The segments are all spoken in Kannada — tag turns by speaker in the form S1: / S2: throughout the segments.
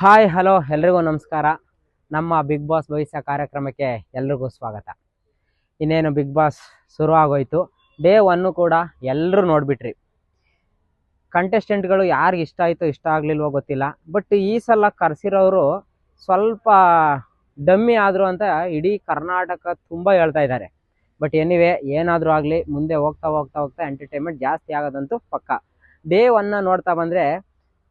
S1: ಹಾಯ್, ಹಲೋ, ಎಲ್ರಿಗೂ ನಮಸ್ಕಾರ. ನಮ್ಮ ಬಿಗ್ ಬಾಸ್ ಭವಿಷ್ಯ ಕಾರ್ಯಕ್ರಮಕ್ಕೆ ಎಲ್ರಿಗೂ ಸ್ವಾಗತ. ಇನ್ನೇನು ಬಿಗ್ ಬಾಸ್ ಶುರು ಆಗೋಯ್ತು ಡೇ ಒನ್ನು ಕೂಡ ಎಲ್ಲರೂ ನೋಡಿಬಿಟ್ರಿ. ಕಂಟೆಸ್ಟೆಂಟ್ಗಳು ಯಾರಿಗೆ ಇಷ್ಟ ಆಯಿತು ಇಷ್ಟ ಆಗಲಿಲ್ವೋ ಗೊತ್ತಿಲ್ಲ. ಬಟ್ ಈ ಸಲ ಕರೆಸಿರೋರು ಸ್ವಲ್ಪ ಡಮ್ಮಿ ಆದರು ಅಂತ ಇಡೀ ಕರ್ನಾಟಕ ತುಂಬ ಹೇಳ್ತಾ ಇದ್ದಾರೆ. ಬಟ್ ಎನಿವೆ ಏನಾದರೂ ಆಗಲಿ, ಮುಂದೆ ಹೋಗ್ತಾ ಹೋಗ್ತಾ ಹೋಗ್ತಾ ಎಂಟರ್ಟೈನ್ಮೆಂಟ್ ಜಾಸ್ತಿ ಆಗೋದಂತೂ ಪಕ್ಕ. ಡೇ ಒನ್ನ ನೋಡ್ತಾ ಬಂದರೆ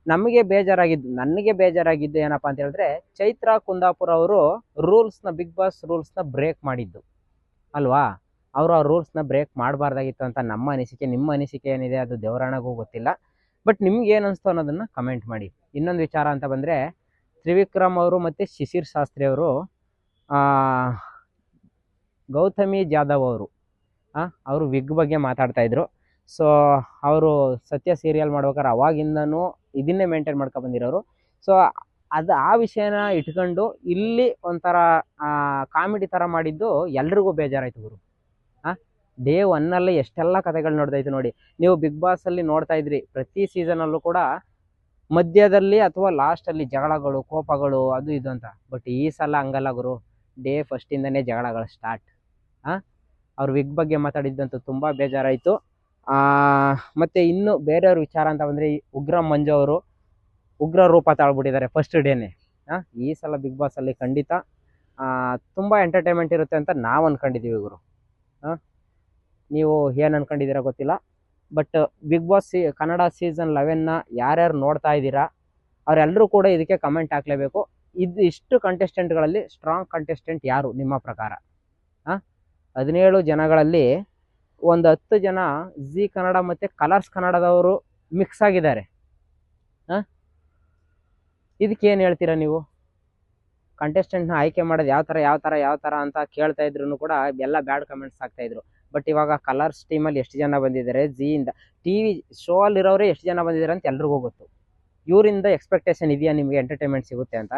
S1: ನಮಗೆ ಬೇಜಾರಾಗಿದ್ದು ನನಗೆ ಬೇಜಾರಾಗಿದ್ದು ಏನಪ್ಪ ಅಂತ ಹೇಳಿದ್ರೆ, ಚೈತ್ರ ಕುಂದಾಪುರ ಅವರು ರೂಲ್ಸ್ನ ಬಿಗ್ ಬಾಸ್ ರೂಲ್ಸ್ನ ಬ್ರೇಕ್ ಮಾಡಿದ್ದು. ಅಲ್ವಾ? ಅವರು ಆ ರೂಲ್ಸ್ನ ಬ್ರೇಕ್ ಮಾಡಬಾರ್ದಾಗಿತ್ತು ಅಂತ ನಮ್ಮ ಅನಿಸಿಕೆ, ನಿಮ್ಮ ಅನಿಸಿಕೆ ಏನಿದೆ ಅದು ದೇವರಾಣಗೂ ಗೊತ್ತಿಲ್ಲ. ಬಟ್ ನಿಮ್ಗೆ ಏನು ಅನಿಸ್ತು ಅನ್ನೋದನ್ನು ಕಮೆಂಟ್ ಮಾಡಿ. ಇನ್ನೊಂದು ವಿಚಾರ ಅಂತ ಬಂದರೆ, ತ್ರಿವಿಕ್ರಮ್ ಅವರು ಮತ್ತು ಶಿಶಿರ್ ಶಾಸ್ತ್ರಿ ಅವರು ಗೌತಮಿ ಜಾಧವ್ ಅವರು ಅವರು ವಿಗ್ ಬಗ್ಗೆ ಮಾತಾಡ್ತಾ ಇದ್ರು. ಸೊ ಅವರು ಸತ್ಯ ಸೀರಿಯಲ್ ಮಾಡ್ಬೇಕಾದ್ರೆ ಅವಾಗಿಂದನೂ ಇದನ್ನೇ ಮೇಂಟೈನ್ ಮಾಡ್ಕೊ ಬಂದಿರೋರು. ಸೊ ಅದು ಆ ವಿಷಯನ ಇಟ್ಕೊಂಡು ಇಲ್ಲಿ ಒಂಥರ ಕಾಮಿಡಿ ಥರ ಮಾಡಿದ್ದು ಎಲ್ರಿಗೂ ಬೇಜಾರಾಯಿತು ಗುರು. ಹಾಂ ಡೇ ಒನ್ನಲ್ಲಿ ಎಷ್ಟೆಲ್ಲ ಕಥೆಗಳು ನೋಡ್ದಾಯ್ತು ನೋಡಿ. ನೀವು ಬಿಗ್ ಬಾಸಲ್ಲಿ ನೋಡ್ತಾ ಇದ್ರಿ, ಪ್ರತಿ ಸೀಸನಲ್ಲೂ ಕೂಡ ಮಧ್ಯದಲ್ಲಿ ಅಥವಾ ಲಾಸ್ಟಲ್ಲಿ ಜಗಳಗಳು, ಕೋಪಗಳು, ಅದು ಇದು ಅಂತ. ಬಟ್ ಈ ಸಲ ಹಂಗಲ್ಲ ಗುರು. ಡೇ ಫಸ್ಟಿಂದನೇ ಜಗಳಗಳು ಸ್ಟಾರ್ಟ್ ಹಾಂ ಅವ್ರ ವಿಗ್ ಬಗ್ಗೆ ಮಾತಾಡಿದ್ದಂತೂ ತುಂಬ ಬೇಜಾರಾಯಿತು. ಮತ್ತು ಇನ್ನು ಬೇರೆಯವ್ರ ವಿಚಾರ ಅಂತ ಬಂದರೆ ಉಗ್ರ ಮಂಜು ಅವರು ಉಗ್ರ ರೂಪ ತಾಳ್ಬಿಟ್ಟಿದ್ದಾರೆ ಫಸ್ಟ್ ಡೇನೆ ಹಾಂ ಈ ಸಲ ಬಿಗ್ ಬಾಸಲ್ಲಿ ಖಂಡಿತ ತುಂಬ ಎಂಟರ್ಟೈನ್ಮೆಂಟ್ ಇರುತ್ತೆ ಅಂತ ನಾವು ಅಂದ್ಕೊಂಡಿದ್ದೀವಿ ಗುರು. ಹಾಂ ನೀವು ಏನು ಅಂದ್ಕೊಂಡಿದ್ದೀರಾ ಗೊತ್ತಿಲ್ಲ ಬಟ್ ಬಿಗ್ ಬಾಸ್ ಸಿ, ಕನ್ನಡ ಸೀಸನ್ ಲೆವೆನ್ನ ಯಾರ್ಯಾರು ನೋಡ್ತಾ ಇದ್ದೀರಾ ಅವರೆಲ್ಲರೂ ಕೂಡ ಇದಕ್ಕೆ ಕಮೆಂಟ್ ಹಾಕಲೇಬೇಕು. ಇದು ಇಷ್ಟು ಕಂಟೆಸ್ಟೆಂಟ್ಗಳಲ್ಲಿ ಸ್ಟ್ರಾಂಗ್ ಕಂಟೆಸ್ಟೆಂಟ್ ಯಾರು ನಿಮ್ಮ ಪ್ರಕಾರ? ಹಾಂ ಹದಿನೇಳು ಜನಗಳಲ್ಲಿ ಒಂದು ಹತ್ತು ಜನ ಜಿ ಕನ್ನಡ ಮತ್ತು ಕಲರ್ಸ್ ಕನ್ನಡದವರು ಮಿಕ್ಸ್ ಆಗಿದ್ದಾರೆ. ಹಾಂ? ಇದಕ್ಕೆ ಏನು ಹೇಳ್ತೀರಾ ನೀವು? ಕಂಟೆಸ್ಟೆಂಟ್ನ ಆಯ್ಕೆ ಮಾಡೋದು ಯಾವ ಥರ ಯಾವ ಥರ ಯಾವ ಥರ ಅಂತ ಕೇಳ್ತಾ ಇದ್ರು ಕೂಡ ಎಲ್ಲ ಬ್ಯಾಡ್ ಕಮೆಂಟ್ಸ್ ಆಗ್ತಾಯಿದ್ರು ಬಟ್ ಇವಾಗ ಕಲರ್ಸ್ ಟೀಮಲ್ಲಿ ಎಷ್ಟು ಜನ ಬಂದಿದ್ದಾರೆ? ಜಿಯಿಂದ ಟಿ ವಿ ಶೋ ಅಲ್ಲಿರೋರೇ ಎಷ್ಟು ಜನ ಬಂದಿದ್ದಾರೆ ಅಂತ ಎಲ್ರಿಗೂ ಗೊತ್ತು. ಇವರಿಂದ ಎಕ್ಸ್ಪೆಕ್ಟೇಷನ್ ಇದೆಯಾ ನಿಮಗೆ ಎಂಟರ್ಟೈನ್ಮೆಂಟ್ ಸಿಗುತ್ತೆ ಅಂತ?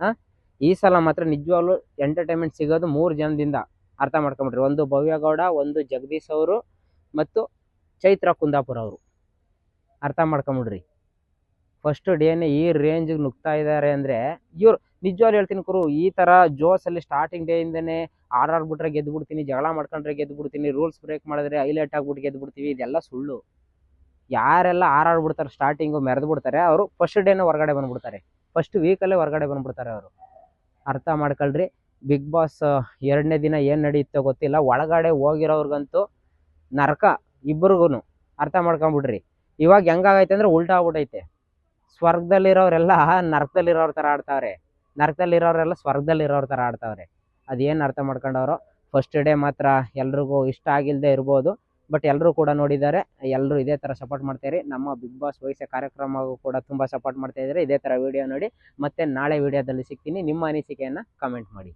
S1: ಹಾಂ? ಈ ಸಲ ಮಾತ್ರ ನಿಜವಾಗ್ಲೂ ಎಂಟರ್ಟೈನ್ಮೆಂಟ್ ಸಿಗೋದು ಮೂರು ಜನದಿಂದ. ಅರ್ಥ ಮಾಡ್ಕೊಂಬಿಟ್ರಿ. ಒಂದು ಭವ್ಯಗೌಡ, ಒಂದು ಜಗದೀಶ್ ಅವರು ಮತ್ತು ಚೈತ್ರ ಕುಂದಾಪುರ ಅವರು. ಅರ್ಥ ಮಾಡ್ಕೊಂಬಿಡ್ರಿ. ಫಸ್ಟ್ ಡೇನೇ ಈ ರೇಂಜಿಗೆ ನುಗ್ತಾ ಇದ್ದಾರೆ ಅಂದರೆ ಇವ್ರು ನಿಜವಾಗ್ಲೂ ಹೇಳ್ತೀನಿ ಕುರು ಈ ಥರ ಜೋಸಲ್ಲಿ ಸ್ಟಾರ್ಟಿಂಗ್ ಡೇಯಿಂದನೇ ಆರ್ ಆರ್ ಬಿಟ್ರೆ ಗೆದ್ದು ಬಿಡ್ತೀನಿ ಜಗಳ ಮಾಡ್ಕೊಂಡ್ರೆ ಗೆದ್ದು ಬಿಡ್ತೀನಿ ರೂಲ್ಸ್ ಬ್ರೇಕ್ ಮಾಡಿದ್ರೆ ಹೈಲೈಟ್ ಆಗ್ಬಿಟ್ಟು ಗೆದ್ದು ಬಿಡ್ತೀವಿ ಇದೆಲ್ಲ ಸುಳ್ಳು. ಯಾರೆಲ್ಲ ಆರ್ ಆರ್ ಬಿಡ್ತಾರೆ ಸ್ಟಾರ್ಟಿಂಗು ಮೆರೆದು ಬಿಡ್ತಾರೆ, ಅವರು ಫಸ್ಟ್ ಡೇನೇ ಹೊರಗಡೆ ಬಂದ್ಬಿಡ್ತಾರೆ. ಫಸ್ಟ್ ವೀಕಲ್ಲೇ ಹೊರಗಡೆ ಬಂದ್ಬಿಡ್ತಾರೆ ಅವರು. ಅರ್ಥ ಮಾಡ್ಕೊಳ್ರಿ. ಬಿಗ್ ಬಾಸ್ ಎರಡನೇ ದಿನ ಏನು ನಡೆಯುತ್ತೋ ಗೊತ್ತಿಲ್ಲ. ಒಳಗಡೆ ಹೋಗಿರೋರ್ಗಂತೂ ನರಕ ಇಬ್ಬರಿಗೂ ಅರ್ಥ ಮಾಡ್ಕೊಂಬಿಡ್ರಿ. ಇವಾಗ ಹೆಂಗಾಗೈತೆ ಅಂದ್ರೆ ಉಲ್ಟಾ ಆಗ್ಬಿಟ್ಟೈತೆ ಸ್ವರ್ಗದಲ್ಲಿರೋರೆಲ್ಲ ನರಕದಲ್ಲಿರೋರ ಥರ ಆಡ್ತಾವ್ರೆ. ನರಕದಲ್ಲಿರೋರೆಲ್ಲ ಸ್ವರ್ಗದಲ್ಲಿರೋರ ಥರ ಆಡ್ತಾವ್ರೆ. ಅದೇನು ಅರ್ಥ ಮಾಡ್ಕೊಂಡವ್ರು? ಫಸ್ಟ್ ಡೇ ಮಾತ್ರ ಎಲ್ರಿಗೂ ಇಷ್ಟ ಆಗಿಲ್ಲದೆ ಇರ್ಬೋದು. ಬಟ್ ಎಲ್ಲರೂ ಕೂಡ ನೋಡಿದ್ದಾರೆ. ಎಲ್ಲರೂ ಇದೇ ಥರ ಸಪೋರ್ಟ್ ಮಾಡ್ತಾಯಿರಿ ನಮ್ಮ ಬಿಗ್ ಬಾಸ್ ವಯಸ್ಸ ಕಾರ್ಯಕ್ರಮಗೂ ಕೂಡ ತುಂಬ ಸಪೋರ್ಟ್ ಮಾಡ್ತಾ ಇದ್ದಾರೆ ಇದೇ ಥರ ವಿಡಿಯೋ ನೋಡಿ. ಮತ್ತೆ ನಾಳೆ ವಿಡಿಯೋದಲ್ಲಿ ಸಿಗ್ತೀನಿ. ನಿಮ್ಮ ಅನಿಸಿಕೆಯನ್ನು ಕಮೆಂಟ್ ಮಾಡಿ.